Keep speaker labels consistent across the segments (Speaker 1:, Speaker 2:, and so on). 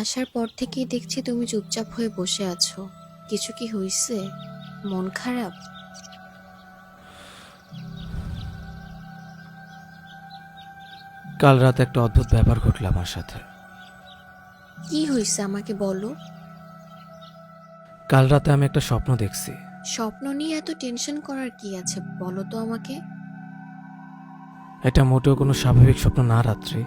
Speaker 1: আসার পর থেকেই দেখছি তুমি চুপচাপ হয়ে বসে আছো। কিছু কি হইছে? মন খারাপ?
Speaker 2: কাল রাতে একটা অদ্ভুত ব্যাপার ঘটলো আমার সাথে।
Speaker 1: কি হইছে আমাকে বলো?
Speaker 2: কাল রাতে আমি একটা স্বপ্ন দেখছি।
Speaker 1: স্বপ্ন নিয়ে এত টেনশন করার কি আছে? বলো তো আমাকে।
Speaker 2: এটা মোটেও কোনো স্বাভাবিক স্বপ্ন না রাত্রি।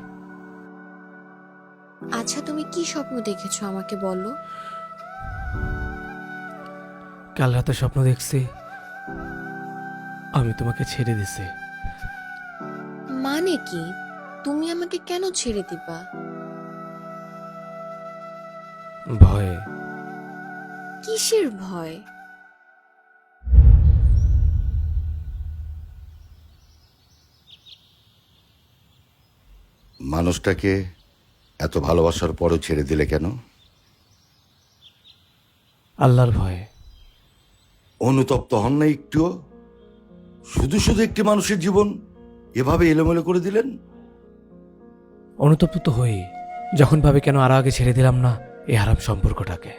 Speaker 1: আচ্ছা তুমি কি স্বপ্ন দেখেছ আমাকে বলো?
Speaker 2: কাল রাতে স্বপ্ন দেখছি। আমি তোমাকে ছেড়ে দিছি।
Speaker 1: মানে কি? তুমি আমাকে কেন ছেড়ে দিবা?
Speaker 2: ভয়ে।
Speaker 1: কিসের ভয়?
Speaker 3: মানুষটাকে এত ভালোবাসার পরও ছেড়ে দিলে কেন?
Speaker 2: আল্লাহর ভয়ে।
Speaker 3: অনুতপ্ত হন না একটুও? শুধু শুধু একটি মানুষের জীবন এভাবে এলোমেলো করে দিলেন?
Speaker 2: অনুতপ্ত তো হই যখন ভাবে কেন আর আগে ছেড়ে দিলাম না এই হারাম সম্পর্কটাকে।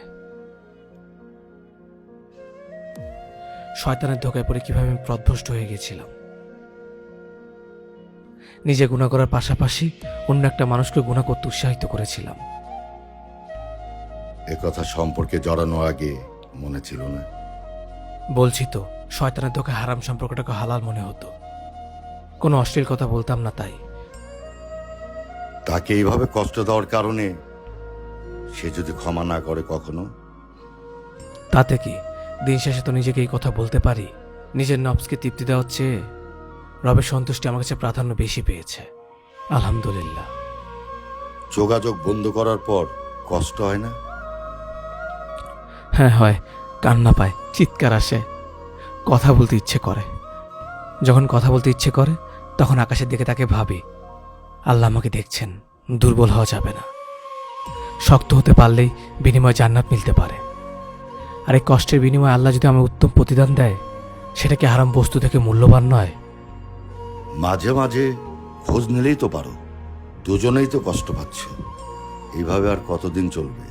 Speaker 2: শয়তানের ধোকায় পড়ে কীভাবে আমি প্রধ্বস্ত হয়ে গেছিলাম। নিজে গুণা করার পাশাপাশি অন্য একটা মানুষকে গুণা করতে উৎসাহিত করেছিলাম।
Speaker 3: এ কথা সম্পর্কে জড়ানো আগে মনে ছিল না।
Speaker 2: বলছি তো শয়তানের তোকে হারাম সম্পর্কটাকে হালাল মনে হতো। কোনো অশ্লীল কথা বলতাম না তাই।
Speaker 3: তাকে এইভাবে কষ্ট দেওয়ার কারণে সে যদি ক্ষমা না করে কখনো?
Speaker 2: তাতে কি? দিন শেষে তো নিজেকে এই কথা বলতে পারি। নিজের নবসকে তৃপ্তি দেওয়ার চেয়ে রবের সন্তুষ্টি আমার কাছে প্রাধান্য বেশি পেয়েছে। আলহামদুলিল্লাহ।
Speaker 3: যোগাযোগ বন্ধ করার পর কষ্ট হয় না?
Speaker 2: হ্যাঁ হয়। কান্না পায় চিৎকার আসে। কথা বলতে ইচ্ছে করে। যখন কথা বলতে ইচ্ছে করে তখন আকাশের দিকে তাকে ভাবি। আল্লাহ আমাকে দেখছেন দুর্বল হওয়া যাবে না। শক্ত হতে পারলেই বিনিময়ে জান্নাত মিলতে পারে। আর এই কষ্টের বিনিময়ে আল্লাহ যদি আমায় উত্তম প্রতিদান দেয় সেটা কি হারাম বস্তু থেকে মূল্যবান নয়?
Speaker 3: মাঝে মাঝে খোঁজ নিলেই তো পারো, দুজনেই তো কষ্ট পাচ্ছে। এইভাবে আর কতদিন চলবে?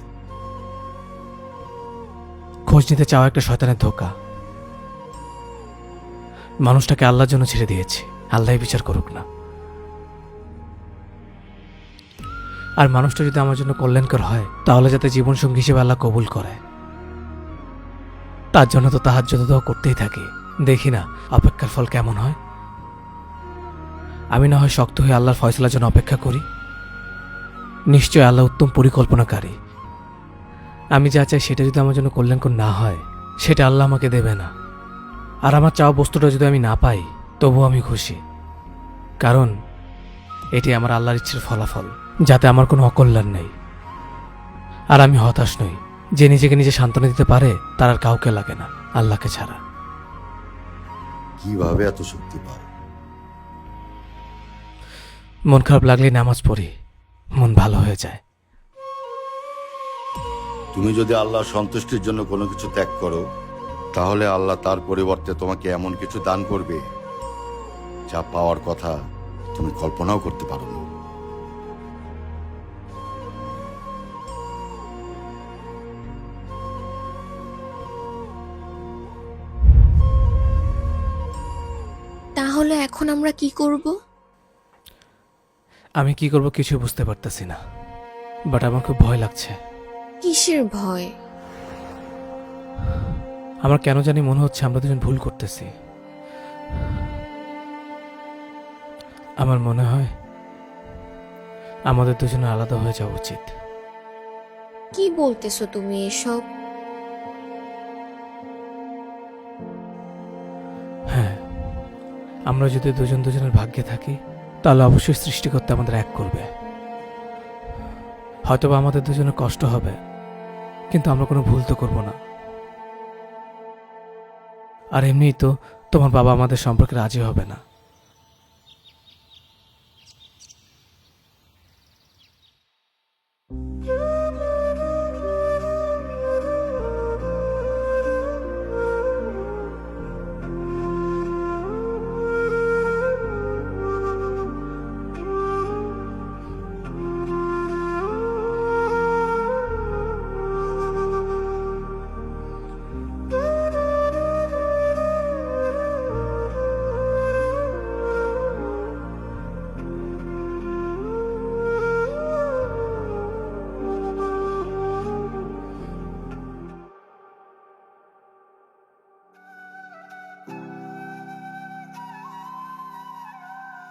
Speaker 2: খোঁজ নিতে চাওয়া একটা শয়তানের ধোকা। মানুষটাকে আল্লাহর জন্য ছেড়ে দিয়েছে আল্লাহ বিচার করুক না। আর মানুষটা যদি আমার জন্য কল্যাণকর হয়, তাহলে যাতে জীবন সঙ্গী হিসেবে আল্লাহ কবুল করে। তার জন্য তো তাহার যত করতেই থাকি। দেখি না, অপেক্ষার ফল কেমন হয়। আমি না হয় শক্ত হয়ে আল্লাহর ফয়সলার জন্য অপেক্ষা করি। নিশ্চয় আল্লাহ উত্তম পরিকল্পনাকারী। আমি যা চাই সেটা যদি আমার জন্য কল্যাণকর না হয়, সেটা আল্লাহ আমাকে দেবে না। আর আমার চাওয়া বস্তুটা যদি আমি না পাই, তবুও আমি খুশি। কারণ, এটি আমার আল্লাহর ইচ্ছের ফলাফল, যাতে আমার কোনো অকল্যাণ নেই। আর আমি হতাশ নই, যে নিজেকে নিজে সান্ত্বনা দিতে পারে, তার আর কাউকে লাগে না, আল্লাহকে ছাড়া।
Speaker 3: কীভাবে এত শক্তি পাও
Speaker 2: মন খারাপ লাগলে নামাজ পড়ি। মন ভালো হয়ে যায়।
Speaker 3: তুমি যদি আল্লাহ সন্তুষ্টির জন্য কোনো কিছু ত্যাগ করো তাহলে আল্লাহ তার পরিবর্তে তোমাকে এমন কিছু দান করবে যা পাওয়ার কথা তুমি কল্পনাও করতে পারো না।
Speaker 1: তাহলে এখন আমরা কি করব?
Speaker 2: আমি কি করব কিছু বুঝতে পারতেছি না। বাট আমার খুব ভয় লাগছে।
Speaker 1: কিসের ভয়?
Speaker 2: আমার কেন জানি মনে হচ্ছে আমরা দুজন ভুল করতেছি। আমার মনে হয় আমাদের দুজনে আলাদা হয়ে যাওয়া উচিত।
Speaker 1: কি বলতেছো তুমি এসব?
Speaker 2: হ্যাঁ আমরা যদি দুজন দুজনের ভাগ্যে থাকি তাহলে অবশ্যই সৃষ্টি করতে আমাদের এক করবে। হয়তোবা আমাদের দুজনে কষ্ট হবে, কিন্তু আমরা কোনো ভুল তো করব না। আর এমনিই তো তোমার বাবা আমাদের সম্পর্কে রাজি হবে না।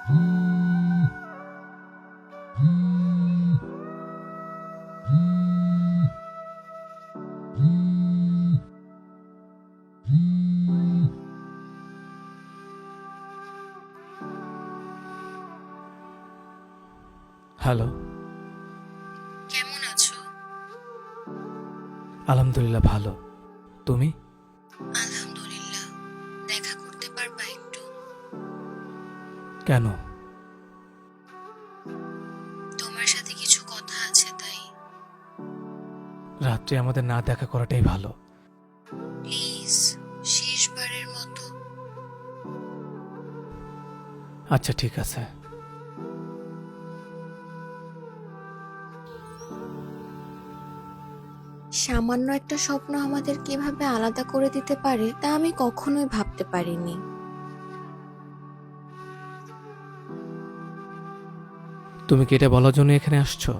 Speaker 2: হ্যালো
Speaker 1: কেমন আছো?
Speaker 2: আলহামদুলিল্লাহ ভালো। তুমি? কেন?
Speaker 1: তোমার সাথে কিছু কথা আছে তাই।
Speaker 2: রাত্রে আমাদের না দেখা করাটাই ভালো।
Speaker 1: প্লিজ শেষবারের মতো।
Speaker 2: আচ্ছা ঠিক আছে।
Speaker 1: সামান্য একটা স্বপ্ন আমাদের কীভাবে আলাদা করে দিতে পারে তা আমি কখনোই ভাবতে পারিনি।
Speaker 2: তুমি কি এটা বলার জন্য এখানে আসছো?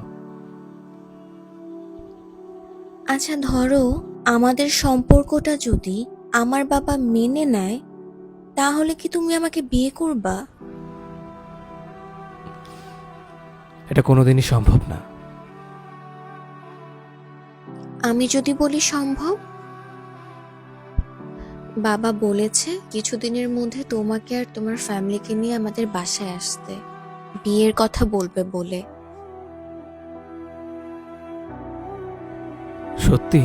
Speaker 1: আচ্ছা ধরো আমাদের সম্পর্কটা যদি আমার বাবা মেনে নেয় তাহলে কি তুমি আমাকে বিয়ে করবা?
Speaker 2: এটা কোনোদিনই সম্ভব না।
Speaker 1: আমি যদি বলি সম্ভব? বাবা বলেছে কিছুদিনের মধ্যে তোমাকে আর তোমার ফ্যামিলিকে নিয়ে আমাদের বাসায় আসতে। বিয়ের কথা বলবে বলে।
Speaker 2: সত্যি?